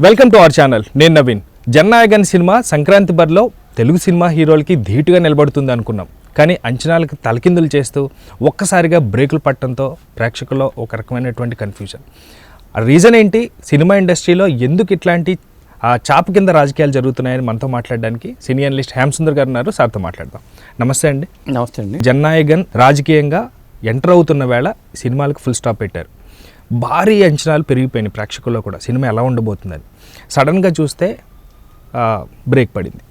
Welcome to our channel. నేను Naveen. Jana Nayagan cinema Sankranti బరిలో Telugu cinema హీరోలకి ధీటుగా నిలబడుతుంది అనుకున్నాం. కానీ అంచనాలకు తలకిందులు చేస్తూ ఒక్కసారిగా బ్రేకులు పట్టడంతో ప్రేక్షకుల్లో ఒక రకమైనటువంటి కన్ఫ్యూజన్ ఆ రీజన్ ఏంటి? సినిమా ఇండస్ట్రీలో ఎందుకు ఇట్లాంటి ఆ చాప కింద రాజకీయాలు జరుగుతున్నాయని మనతో మాట్లాడడానికి సినీ అనలిస్ట్ హ్యామ్ సుందర్ గారు ఉన్నారు. సార్తో మాట్లాడదాం. నమస్తే అండి. నమస్తే అండి. జననాయకన్ రాజకీయంగా ఎంటర్ అవుతున్న వేళ సినిమాలకు ఫుల్ స్టాప్ పెట్టారు. భారీ అంచనాలు పెరిగిపోయినాయి ప్రేక్షకుల్లో కూడా. సినిమా ఎలా ఉండబోతుందని. సడన్గా చూస్తే బ్రేక్ పడింది.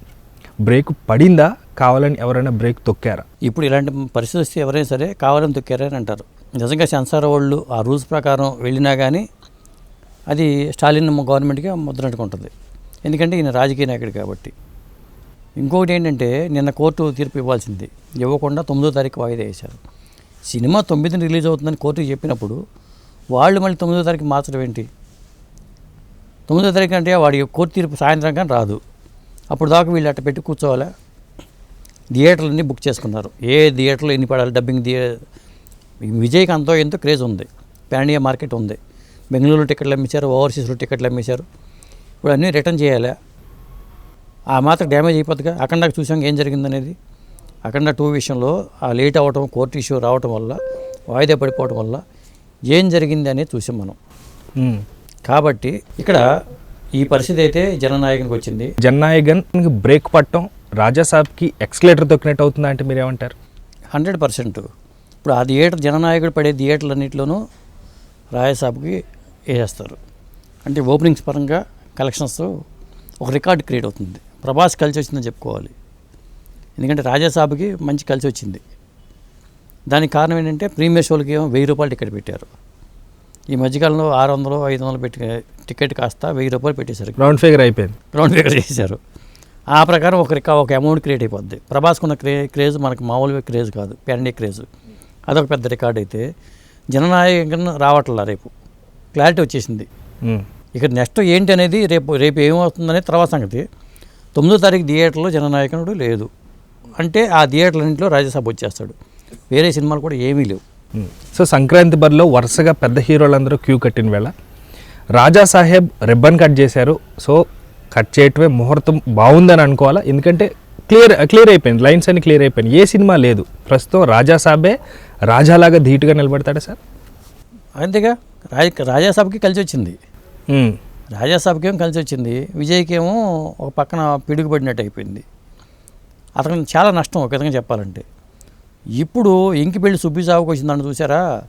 బ్రేక్ పడిందా? కావాలని ఎవరైనా బ్రేక్ తొక్కారా? ఇప్పుడు ఇలాంటి పరిస్థితి వస్తే ఎవరైనా సరే కావాలని తొక్కారని అంటారు. నిజంగా సెన్సార్ వాళ్ళు ఆ రూల్స్ ప్రకారం వెళ్ళినా కానీ అది స్టాలిన్ గవర్నమెంట్కి ముద్రనట్టుగా ఉంటుంది. ఎందుకంటే ఈయన రాజకీయ నాయకుడు కాబట్టి. ఇంకొకటి ఏంటంటే నిన్న కోర్టు తీర్పు ఇవ్వాల్సింది. ఇవ్వకుండా తొమ్మిదో తారీఖు వాయిదా వేశారు. సినిమా తొమ్మిదిని రిలీజ్ అవుతుందని కోర్టు చెప్పినప్పుడు వాళ్ళు మళ్ళీ తొమ్మిదో తారీఖు మార్చడం ఏంటి? తొమ్మిదో తారీఖు అంటే వాడి కోర్టు తీర్పు సాయంత్రం కానీ రాదు. అప్పుడు దాకా వీళ్ళు అట్ట పెట్టి కూర్చోవాలా? థియేటర్లన్నీ బుక్ చేసుకున్నారు. ఏ థియేటర్లో ఎన్ని పడాలి? డబ్బింగ్ థియే విజయ్కి అంతో ఎంతో క్రేజ్ ఉంది. పాండియా మార్కెట్ ఉంది. బెంగళూరులో టికెట్లు అమ్మేశారు ఓవర్సీస్లో టికెట్లు అమ్మేశారు ఇప్పుడు అన్నీ రిటర్న్ చేయాలి? ఆ మాత్రం డ్యామేజ్ అయిపోతుందిగా అఖండకు చూసాం ఏం జరిగిందనేది. అఖండ టూ విషయంలో ఆ లేట్ అవ్వటం కోర్టు ఇష్యూ రావటం వల్ల వాయిదా పడిపోవటం వల్ల ఏం జరిగింది అనేది చూసాం మనం. కాబట్టి ఇక్కడ ఈ పరిస్థితి అయితే జననాయకునికి వచ్చింది. జననాయకన్ బ్రేక్ పట్టడం రాజాసాబ్కి ఎక్స్కలేటర్ తొక్కినట్టు అవుతుందా అంటే మీరేమంటారు? Hundred percent. ఇప్పుడు ఆ థియేటర్ జననాయకుడు పడే థియేటర్లన్నింటిలోనూ రాయసాబ్కి వేసేస్తారు. అంటే ఓపెనింగ్స్ పరంగా కలెక్షన్స్ ఒక రికార్డ్ క్రియేట్ అవుతుంది. ప్రభాస్ కలిసి వచ్చిందని చెప్పుకోవాలి. ఎందుకంటే రాజాసాబ్కి మంచి కలిసి వచ్చింది. దానికి కారణం ఏంటంటే ప్రీమియర్ షోలకి ఏమో వెయ్యి రూపాయలు టికెట్ పెట్టారు. ఈ మధ్యకాలంలో ఆరు వందలు ఐదు వందలు పెట్టి టికెట్ కాస్త వెయ్యి రూపాయలు పెట్టేశారు. రౌండ్ ఫిగర్ అయిపోయింది. రౌండ్ ఫిగర్ చేశారు. ఆ ప్రకారం ఒక రికా ఒక అమౌంట్ క్రియేట్ అయిపోద్ది. ప్రభాస్కున్న క్రే క్రేజ్ మనకు మామూలుగా క్రేజ్ కాదు. ప్యాండే క్రేజ్ అదొక పెద్ద రికార్డ్ అయితే జననాయకన్ రావట్లా రేపు. క్లారిటీ వచ్చేసింది. మ్మ్. ఇక నెక్స్ట్ ఏంటి అనేది రేపు రేపు ఏమవుతుందనే తర్వాత సంగతి. తొమ్మిదో తారీఖు థియేటర్లో జననాయకుడు లేదు. అంటే ఆ థియేటర్లన్నింటిలో రాజ్యసభ వచ్చేస్తాడు. వేరే సినిమాలు కూడా ఏమీ లేవు. సో సంక్రాంతి బరిలో వరుసగా పెద్ద హీరోలందరూ క్యూ కట్టిన వేళ రాజా సాహెబ్ రిబ్బన్ కట్ చేశారు. సో కట్ చేయటమే ముహూర్తం బాగుందని అనుకోవాలా? ఎందుకంటే క్లియర్ క్లియర్ అయిపోయింది. లైన్స్ అన్ని క్లియర్ అయిపోయింది ఏ సినిమా లేదు. ప్రస్తుతం రాజా సాబే రాజాలాగా ధీటుగా నిలబడతాడా సార్? అంతేగా. రాజ రాజాసభకి కలిసి వచ్చింది. మ్మ్. రాజాసాబ్కి ఏమో కలిసి వచ్చింది. విజయ్కి ఏమో ఒక పక్కన పిడుగుపడినట్టు అయిపోయింది. అతనికి చాలా నష్టం ఒక విధంగా చెప్పాలంటే. ఇప్పుడు ఇంకిపెళ్ళి సుబ్బిసాగుకు వచ్చిందని చూసారా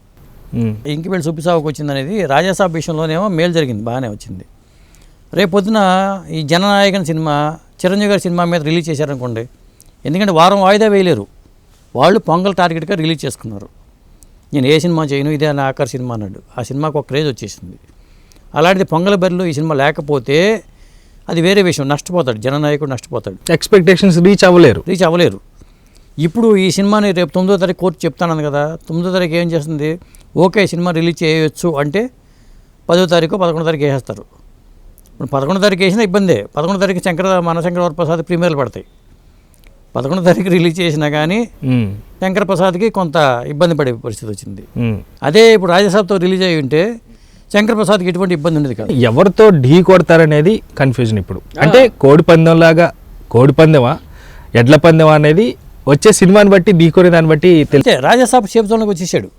మ్మ్. ఇంకిపెళ్ళి సుబ్బిసాగుకు వచ్చిందనేది రాజాసాబ్ విషయంలోనేమో మేలు జరిగింది బాగానే వచ్చింది. రేపు పొద్దున ఈ జననాయకన్ సినిమా చిరంజీవి గారి సినిమా మీద రిలీజ్ చేశారనుకోండి ఎందుకంటే వారం వాయిదా వేయలేరు. వాళ్ళు పొంగల్ టార్గెట్గా రిలీజ్ చేసుకున్నారు. నేను ఏ సినిమా చేయను ఇదే నా ఆఖరి సినిమా అన్నాడు. ఆ సినిమాకు ఒక క్రేజ్ వచ్చేసింది. అలాంటిది పొంగల్ బరిలో ఈ సినిమా లేకపోతే అది వేరే విషయం నష్టపోతాడు. జననాయకుడు నష్టపోతాడు. ఎక్స్పెక్టేషన్స్ రీచ్ అవ్వలేరు. రీచ్ అవ్వలేరు. ఇప్పుడు ఈ సినిమాని రేపు తొమ్మిదో తారీఖు కోర్టు చెప్తాను కదా తొమ్మిదో తారీఖు ఏం చేస్తుంది? ఓకే సినిమా రిలీజ్ చేయవచ్చు అంటే పదో తారీఖు పదకొండో తారీఖు వేసేస్తారు. ఇప్పుడు పదకొండో తారీఖు వేసినా ఇబ్బందే. పదకొండో తారీఖు శంకర మనశంకర వరప్రసాద్ ప్రీమియర్లు పడతాయి. పదకొండో తారీఖు రిలీజ్ చేసినా కానీ. శంకర ప్రసాద్కి కొంత ఇబ్బంది పడే పరిస్థితి వచ్చింది. అదే ఇప్పుడు రాజ్యసభతో రిలీజ్ అయి ఉంటే శంకర్ ప్రసాద్కి ఎటువంటి ఇబ్బంది ఉండేది కాదు. ఎవరితో ఢీ కొడతారనేది కన్ఫ్యూజన్ ఇప్పుడు. అంటే కోడి పందెం లాగా కోడి పందెమా ఎడ్ల పందెమా అనేది వచ్చే సినిమాని బట్టి ఢీ కొనే దాన్ని బట్టి తెలుసు రాజాసాబ్ సేఫ్ జోన్లోకి వచ్చేసాడు.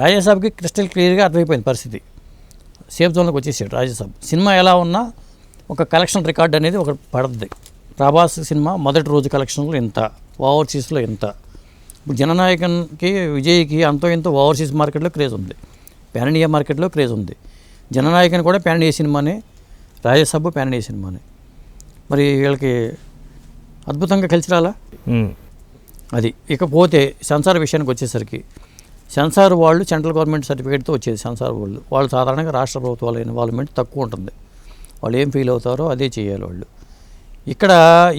రాజాసాబ్కి క్రిస్టల్ క్లియర్గా అర్థమైపోయింది పరిస్థితి. సేఫ్ జోన్లోకి వచ్చేసాడు రాజాసాబ్. సినిమా ఎలా ఉన్నా ఒక కలెక్షన్ రికార్డ్ అనేది ఒక పడుతుంది ప్రభాస్ సినిమా మొదటి రోజు కలెక్షన్లో ఎంత ఓవర్సీస్లో ఎంత ఇప్పుడు జననాయకన్కి విజయ్కి అంతో ఎంతో ఓవర్సీస్ మార్కెట్లో క్రేజ్ ఉంది. పాన్ ఇండియా మార్కెట్లో క్రేజ్ ఉంది. జననాయకన్ కూడా పాన్ ఇండియా సినిమానే రాజసభ పాన్ ఇండియా సినిమానే. మరి వీళ్ళకి అద్భుతంగా కలిసి రాలా. అది. ఇకపోతే సెన్సార్ విషయానికి వచ్చేసరికి సెన్సార్ వాళ్ళు సెంట్రల్ గవర్నమెంట్ సర్టిఫికేట్తో వచ్చేది సెన్సార్ వాళ్ళు. వాళ్ళు సాధారణంగా రాష్ట్ర ప్రభుత్వాల ఇన్వాల్వ్మెంట్ తక్కువ ఉంటుంది. వాళ్ళు ఏం ఫీల్ అవుతారో అదే చేయాలి వాళ్ళు. ఇక్కడ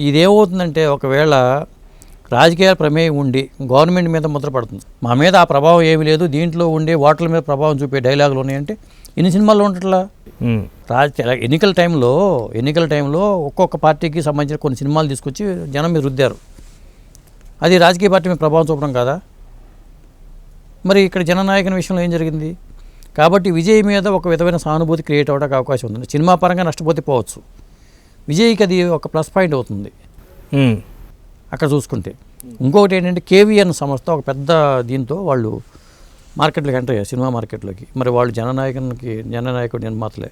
ఇదేమవుతుందంటే ఒకవేళ రాజకీయ ప్రమేయం ఉండి గవర్నమెంట్ మీద ముద్ర పడుతుంది మా మీద ఆ ప్రభావం ఏమీ లేదు. దీంట్లో ఉండే ఓట్ల మీద ప్రభావం చూపే డైలాగులు ఉన్నాయంటే ఇన్ని సినిమాల్లో ఉండట్లా. రాజ ఎన్నికల టైంలో ఎన్నికల టైంలో ఒక్కొక్క పార్టీకి సంబంధించిన కొన్ని సినిమాలు తీసుకొచ్చి జనం మీద రుద్దారు. అది రాజకీయ పార్టీ మీద ప్రభావం చూపడం కాదా? మరి ఇక్కడ జననాయకుని విషయంలో ఏం జరిగింది? కాబట్టి విజయ్ మీద ఒక విధమైన సానుభూతి క్రియేట్ అవ్వడానికి అవకాశం ఉంది. సినిమా పరంగా నష్టపోతే పోవచ్చు. విజయ్కి అది ఒక ప్లస్ పాయింట్ అవుతుంది. అక్కడ చూసుకుంటే. ఇంకొకటి ఏంటంటే కేవీఎన్ సంస్థ ఒక పెద్ద దీంతో వాళ్ళు మార్కెట్లోకి ఎంటర్ అయ్యారు సినిమా మార్కెట్లోకి. మరి వాళ్ళు జననాయకునికి జననాయకుడు నిర్మాతలే.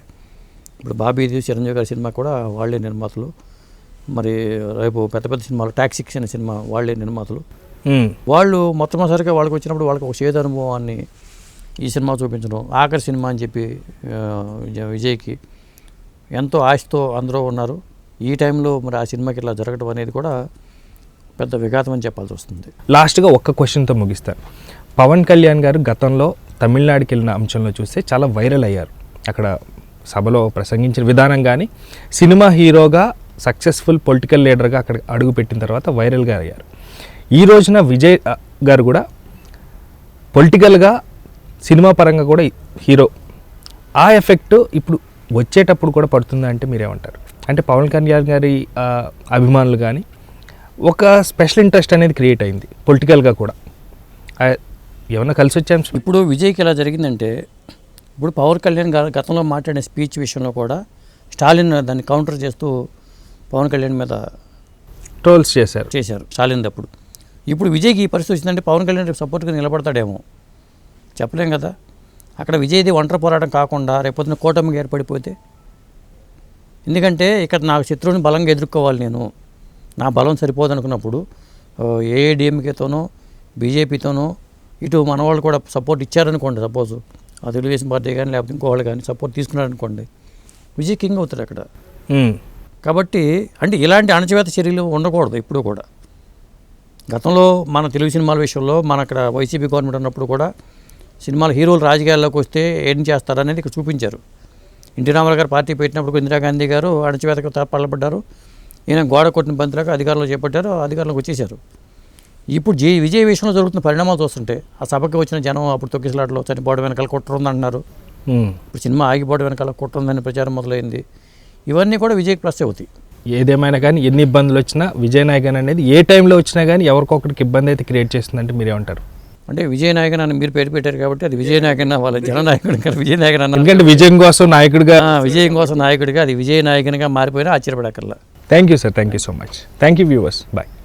ఇప్పుడు బాబీది చిరంజీవి గారి సినిమా కూడా వాళ్ళే నిర్మాతలు. మరి రేపు పెద్ద పెద్ద సినిమాలు టాక్సిక్స్ అనే సినిమా వాళ్ళే నిర్మాతలు. వాళ్ళు మొట్టమొదటిసారిగా వాళ్ళకి వచ్చినప్పుడు వాళ్ళకి ఒక చేదు అనుభవాన్ని ఈ సినిమా చూపించడం ఆఖరి సినిమా అని చెప్పి విజయ్కి ఎంతో ఆశతో అందరూ ఉన్నారు. ఈ టైంలో మరి ఆ సినిమాకి ఇలా జరగడం అనేది కూడా పెద్ద విఘాతం అని చెప్పాల్సి వస్తుంది. లాస్ట్గా ఒక్క క్వశ్చన్తో ముగిస్తాను పవన్ కళ్యాణ్ గారు గతంలో తమిళనాడుకి వెళ్ళిన అంశంలో చూస్తే చాలా వైరల్ అయ్యారు. అక్కడ సభలో ప్రసంగించిన విధానం కానీ సినిమా హీరోగా సక్సెస్ఫుల్ పొలిటికల్ లీడర్గా అక్కడ అడుగు పెట్టిన తర్వాత వైరల్గా అయ్యారు. ఈ రోజున విజయ్ గారు కూడా పొలిటికల్గా సినిమా పరంగా కూడా హీరో ఆ ఎఫెక్ట్ ఇప్పుడు వచ్చేటప్పుడు కూడా పడుతుందా అంటే మీరేమంటారు? అంటే పవన్ కళ్యాణ్ గారి అభిమానులు కానీ ఒక స్పెషల్ ఇంట్రెస్ట్ అనేది క్రియేట్ అయింది పొలిటికల్గా కూడా. ఏమైనా ఏమన్నా కలిసి వచ్చాం ఇప్పుడు విజయ్కి ఎలా జరిగిందంటే ఇప్పుడు పవన్ కళ్యాణ్ గారు గతంలో మాట్లాడిన స్పీచ్ విషయంలో కూడా స్టాలిన్ దాన్ని కౌంటర్ చేస్తూ పవన్ కళ్యాణ్ మీద ట్రోల్స్ చేశారు. చేశారు స్టాలిన్ అప్పుడు ఇప్పుడు విజయ్కి ఈ పరిస్థితి వచ్చిందంటే పవన్ కళ్యాణ్ రేపు సపోర్ట్గా నిలబడతాడేమో. చెప్పలేం కదా? అక్కడ విజయ్ది ఒంటరి పోరాటం కాకుండా రేపొద్దున కూటమికి ఏర్పడిపోతే? ఎందుకంటే ఇక్కడ నాకు శత్రువుని బలంగా ఎదుర్కోవాలి నేను. నా బలం సరిపోదు అనుకున్నప్పుడు ఏఐడిఎంకేతోనో బీజేపీతోనో ఇటు మన వాళ్ళు కూడా సపోర్ట్ ఇచ్చారనుకోండి సపోజ్. ఆ తెలుగుదేశం పార్టీ కానీ లేకపోతే ఇంకోవాళ్ళు కానీ సపోర్ట్ తీసుకున్నారనుకోండి విజయ్ కింగ్ అవుతాడు అక్కడ. కాబట్టి అంటే ఇలాంటి అణచివేత చర్యలు ఉండకూడదు ఇప్పుడు కూడా. గతంలో మన తెలుగు సినిమాల విషయంలో మన అక్కడ వైసీపీ గవర్నమెంట్ ఉన్నప్పుడు కూడా సినిమాల హీరోలు రాజకీయాల్లోకి వస్తే ఏం చేస్తారు అనేది ఇక్కడ చూపించారు. ఎన్టీ రామారావు గారు పార్టీ పెట్టినప్పుడు ఇందిరాగాంధీ గారు అణచివేతకు పడబడ్డారు ఈయన గోడ కొట్టిన బంతిలాగా అధికారంలో చేపట్టారు అధికారంలోకి వచ్చేసారు ఇప్పుడు జీ విజయ్ విషయంలో జరుగుతున్న పరిణామాలు చూస్తుంటే ఆ సభకి వచ్చిన జనం అప్పుడు తొక్కిసలాట్లో చనిపోవడం వెనకాల కుట్ర ఉందంటున్నారు. ఇప్పుడు సినిమా ఆగిపోవడం వెనకాల కుట్ర ఉందని ప్రచారం మొదలైంది. ఇవన్నీ కూడా విజయ్కి ప్లస్ అవుతాయి. ఏదేమైనా కానీ ఎన్ని ఇబ్బందులు వచ్చినా విజయ్ నాయకన్ అనేది ఏ టైంలో వచ్చినా కానీ ఎవరికొకరికి ఇబ్బంది అయితే క్రియేట్ చేస్తుందంటే మీరేమంటారు అంటే విజయ నాయకన్ అని మీరు పేరు పెట్టారు కాబట్టి అది విజయ నాయకన్ వాళ్ళ జననాయకుడు కదా విజయ నాయకన్ అన్న ఎందుకంటే విజయం కోసం నాయకుడిగా విజయం కోసం నాయకుడిగా అది విజయ నాయకునిగా మారిపోయినా ఆశ్చర్యపడక్కర్లా. Thank you sir thank you so much thank you viewers bye